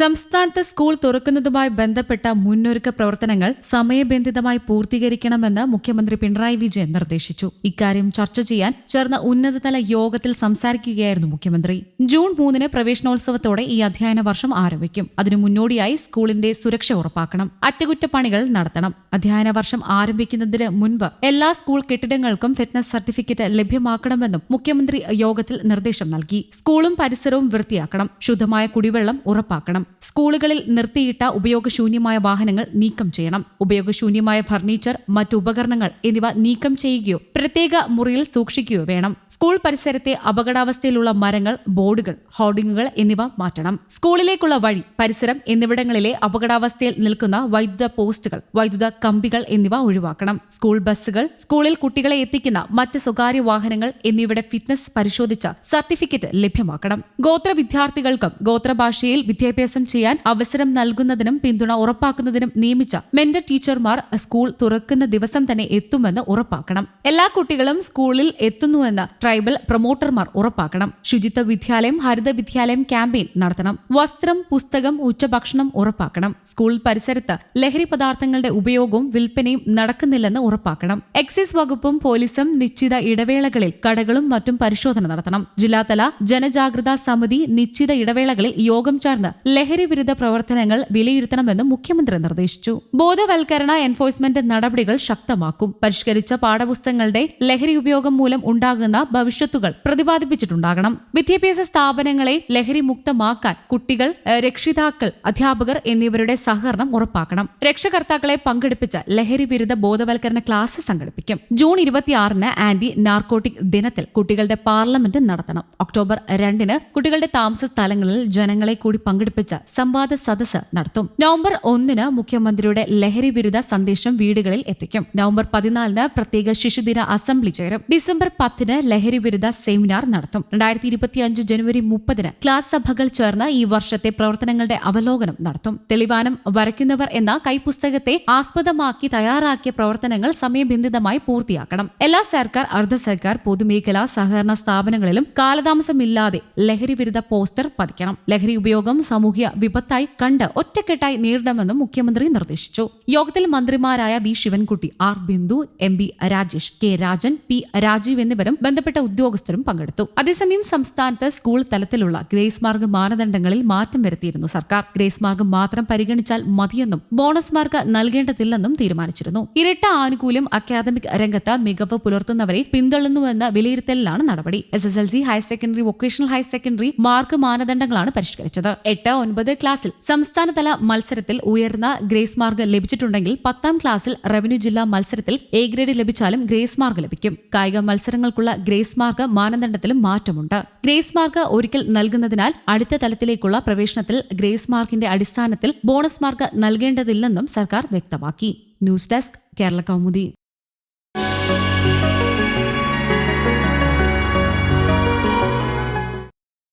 സംസ്ഥാനത്ത് സ്കൂൾ തുറക്കുന്നതുമായി ബന്ധപ്പെട്ട മുന്നൊരുക്ക പ്രവർത്തനങ്ങൾ സമയബന്ധിതമായി പൂർത്തീകരിക്കണമെന്ന് മുഖ്യമന്ത്രി പിണറായി വിജയൻ നിർദ്ദേശിച്ചു. ഇക്കാര്യം ചർച്ച ചെയ്യാൻ ചേർന്ന ഉന്നതതല യോഗത്തിൽ സംസാരിക്കുകയായിരുന്നു മുഖ്യമന്ത്രി. ജൂൺ മൂന്നിന് പ്രവേശനോത്സവത്തോടെ ഈ അധ്യയന വർഷം ആരംഭിക്കും. അതിനു മുന്നോടിയായി സ്കൂളിന്റെ സുരക്ഷ ഉറപ്പാക്കണം. അറ്റകുറ്റപ്പണികൾ നടത്തണം. അധ്യയന വർഷം ആരംഭിക്കുന്നതിന് മുൻപ് എല്ലാ സ്കൂൾ കെട്ടിടങ്ങൾക്കും ഫിറ്റ്നസ് സർട്ടിഫിക്കറ്റ് ലഭ്യമാക്കണമെന്നും മുഖ്യമന്ത്രി യോഗത്തിൽ നിർദ്ദേശം നൽകി. സ്കൂളും പരിസരവും വൃത്തിയാക്കണം. ശുദ്ധമായ കുടിവെള്ളം ഉറപ്പാക്കണം. സ്കൂളുകളിൽ നിർത്തിയിട്ട ഉപയോഗശൂന്യമായ വാഹനങ്ങൾ നീക്കം ചെയ്യണം. ഉപയോഗശൂന്യമായ ഫർണിച്ചർ മറ്റു ഉപകരണങ്ങൾ എന്നിവ നീക്കം ചെയ്യുകയോ പ്രത്യേക മുറിയിൽ സൂക്ഷിക്കുകയോ വേണം. സ്കൂൾ പരിസരത്തെ അപകടാവസ്ഥയിലുള്ള മരങ്ങൾ ബോർഡുകൾ ഹോർഡിങ്ങുകൾ എന്നിവ മാറ്റണം. സ്കൂളിലേക്കുള്ള വഴി പരിസരം എന്നിവിടങ്ങളിലെ അപകടാവസ്ഥയിൽ നിൽക്കുന്ന വൈദ്യുത പോസ്റ്റുകൾ വൈദ്യുത കമ്പികൾ എന്നിവ ഒഴിവാക്കണം. സ്കൂൾ ബസ്സുകൾ സ്കൂളിൽ കുട്ടികളെ എത്തിക്കുന്ന മറ്റ് സ്വകാര്യ വാഹനങ്ങൾ എന്നിവയുടെ ഫിറ്റ്നസ് പരിശോധിച്ച സർട്ടിഫിക്കറ്റ് ലഭ്യമാക്കണം. ഗോത്ര വിദ്യാർത്ഥികൾക്കും ഗോത്രഭാഷയിൽ വിദ്യാഭ്യാസം ചെയ്യാൻ അവസരം നൽകുന്നതിനും പിന്തുണ ഉറപ്പാക്കുന്നതിനും നിയമിച്ച മെന്റർ ടീച്ചർമാർ സ്കൂൾ തുറക്കുന്ന ദിവസം തന്നെ എത്തുമെന്ന് ഉറപ്പാക്കണം. എല്ലാ കുട്ടികളും സ്കൂളിൽ എത്തുന്നുവെന്ന് ട്രൈബൽ പ്രൊമോട്ടർമാർ ഉറപ്പാക്കണം. ശുചിത്വ വിദ്യാലയം ഹരിത വിദ്യാലയം ക്യാമ്പയിൻ നടത്തണം. വസ്ത്രം പുസ്തകം ഉച്ചഭക്ഷണം ഉറപ്പാക്കണം. സ്കൂൾ പരിസരത്ത് ലഹരി പദാർത്ഥങ്ങളുടെ ഉപയോഗവും വിൽപ്പനയും നടക്കുന്നില്ലെന്ന് ഉറപ്പാക്കണം. എക്സൈസ് വകുപ്പും പോലീസും നിശ്ചിത ഇടവേളകളിൽ കടകളും മറ്റും പരിശോധന നടത്തണം. ജില്ലാതല ജനജാഗ്രതാ സമിതി നിശ്ചിത ഇടവേളകളിൽ യോഗം ചേർന്ന് ലഹരി വിരുദ്ധ പ്രവർത്തനങ്ങൾ വിലയിരുത്തണമെന്നും മുഖ്യമന്ത്രി നിർദ്ദേശിച്ചു. ബോധവൽക്കരണ എൻഫോഴ്സ്മെന്റ് നടപടികൾ ശക്തമാക്കും. പരിഷ്കരിച്ച പാഠപുസ്തകങ്ങളുടെ ലഹരി ഉപയോഗം മൂലം ഉണ്ടാകുന്ന ഭവിഷ്യത്തുകൾ പ്രതിപാദിപ്പിച്ചിട്ടുണ്ടാകണം. വിദ്യാഭ്യാസ സ്ഥാപനങ്ങളെ ലഹരി മുക്തമാക്കാൻ കുട്ടികൾ രക്ഷിതാക്കൾ അധ്യാപകർ എന്നിവരുടെ സഹകരണം ഉറപ്പാക്കണം. രക്ഷകർത്താക്കളെ പങ്കെടുപ്പിച്ച ലഹരി വിരുദ്ധ ബോധവൽക്കരണ ക്ലാസ് സംഘടിപ്പിക്കും. ജൂൺ ഇരുപത്തിയാറിന് ആന്റി നാർക്കോട്ടിക് ദിനത്തിൽ കുട്ടികളുടെ പാർലമെന്റ് നടത്തണം. ഒക്ടോബർ രണ്ടിന് കുട്ടികളുടെ താമസ സ്ഥലങ്ങളിൽ ജനങ്ങളെ കൂടി പങ്കെടുപ്പിച്ച് സംവാദ സദസ് നടത്തും. നവംബർ ഒന്നിന് മുഖ്യമന്ത്രിയുടെ ലഹരി വിരുദ്ധ സന്ദേശം വീടുകളിൽ എത്തിക്കും. നവംബർ പതിനാലിന് പ്രത്യേക ശിശുദിന അസംബ്ലി ചേരും. ഡിസംബർ പത്തിന് ലഹരി വിരുദ്ധ സെമിനാർ നടത്തും. രണ്ടായിരത്തി ഇരുപത്തിയഞ്ച് ജനുവരി മുപ്പതിന് ക്ലാസ് സഭകൾ ചേർന്ന് ഈ വർഷത്തെ പ്രവർത്തനങ്ങളുടെ അവലോകനം നടത്തും. തെളിവാനം വരയ്ക്കുന്നവർ എന്ന കൈപുസ്തകത്തെ ആസ്പദമാക്കി തയ്യാറാക്കിയ പ്രവർത്തനങ്ങൾ സമയബന്ധിതമായി പൂർത്തിയാക്കണം. എല്ലാ സർക്കാർ അർദ്ധ സർക്കാർ പൊതുമേഖലാ സഹകരണ സ്ഥാപനങ്ങളിലും കാലതാമസമില്ലാതെ ലഹരി വിരുദ്ധ പോസ്റ്റർ പതിക്കണം. ലഹരി ഉപയോഗം സാമൂഹ്യ വിപത്തായി കണ്ട് ഒറ്റക്കെട്ടായി നേരിടണമെന്നും മുഖ്യമന്ത്രി നിർദ്ദേശിച്ചു. യോഗത്തിൽ മന്ത്രിമാരായ V Sivankutty R Bindu M B Rajesh K Rajan P Rajeev എന്നിവരും ബന്ധപ്പെട്ട ഉദ്യോഗസ്ഥരും പങ്കെടുത്തു. അതേസമയം സംസ്ഥാനത്ത് സ്കൂൾ തലത്തിലുള്ള ഗ്രേസ് മാർഗ് മാനദണ്ഡങ്ങളിൽ മാറ്റം വരുത്തിയിരുന്നു സർക്കാർ. ഗ്രേസ് മാർഗ് മാത്രം പരിഗണിച്ചാൽ മതിയെന്നും ബോണസ് മാർക്ക് നൽകേണ്ടതില്ലെന്നും തീരുമാനിച്ചിരുന്നു. ഇരട്ട ആനുകൂല്യം അക്കാദമിക് രംഗത്ത് മികവ് പുലർത്തുന്നവരെ പിന്തള്ളുന്നുവെന്ന വിലയിരുത്തലിലാണ് നടപടി. S S L C higher secondary vocational higher secondary mark മാനദണ്ഡങ്ങളാണ് പരിഷ്കരിച്ചത്. എട്ട് ഒൻപത് ക്ലാസ്സിൽ സംസ്ഥാനതല മത്സരത്തിൽ ഉയർന്ന ഗ്രേസ് മാർക്ക് ലഭിച്ചിട്ടുണ്ടെങ്കിൽ പത്താം ക്ലാസ്സിൽ റവന്യൂ ജില്ലാ മത്സരത്തിൽ എ ഗ്രേഡ് ലഭിച്ചാലും ഗ്രേസ് മാർക്ക് ലഭിക്കും. കായിക മത്സരങ്ങൾക്കുള്ള ഗ്രേസ് മാർക്ക് മാനദണ്ഡത്തിലും മാറ്റമുണ്ട്. ഗ്രേസ് മാർക്ക് ഒരിക്കൽ നൽകുന്നതിനാൽ അടുത്ത തലത്തിലേക്കുള്ള പ്രവേശനത്തിൽ ഗ്രേസ് മാർക്കിന്റെ അടിസ്ഥാനത്തിൽ ബോണസ് മാർക്ക് നൽകേണ്ടതില്ലെന്നും സർക്കാർ വ്യക്തമാക്കി. News desk Kerala Kaumudi.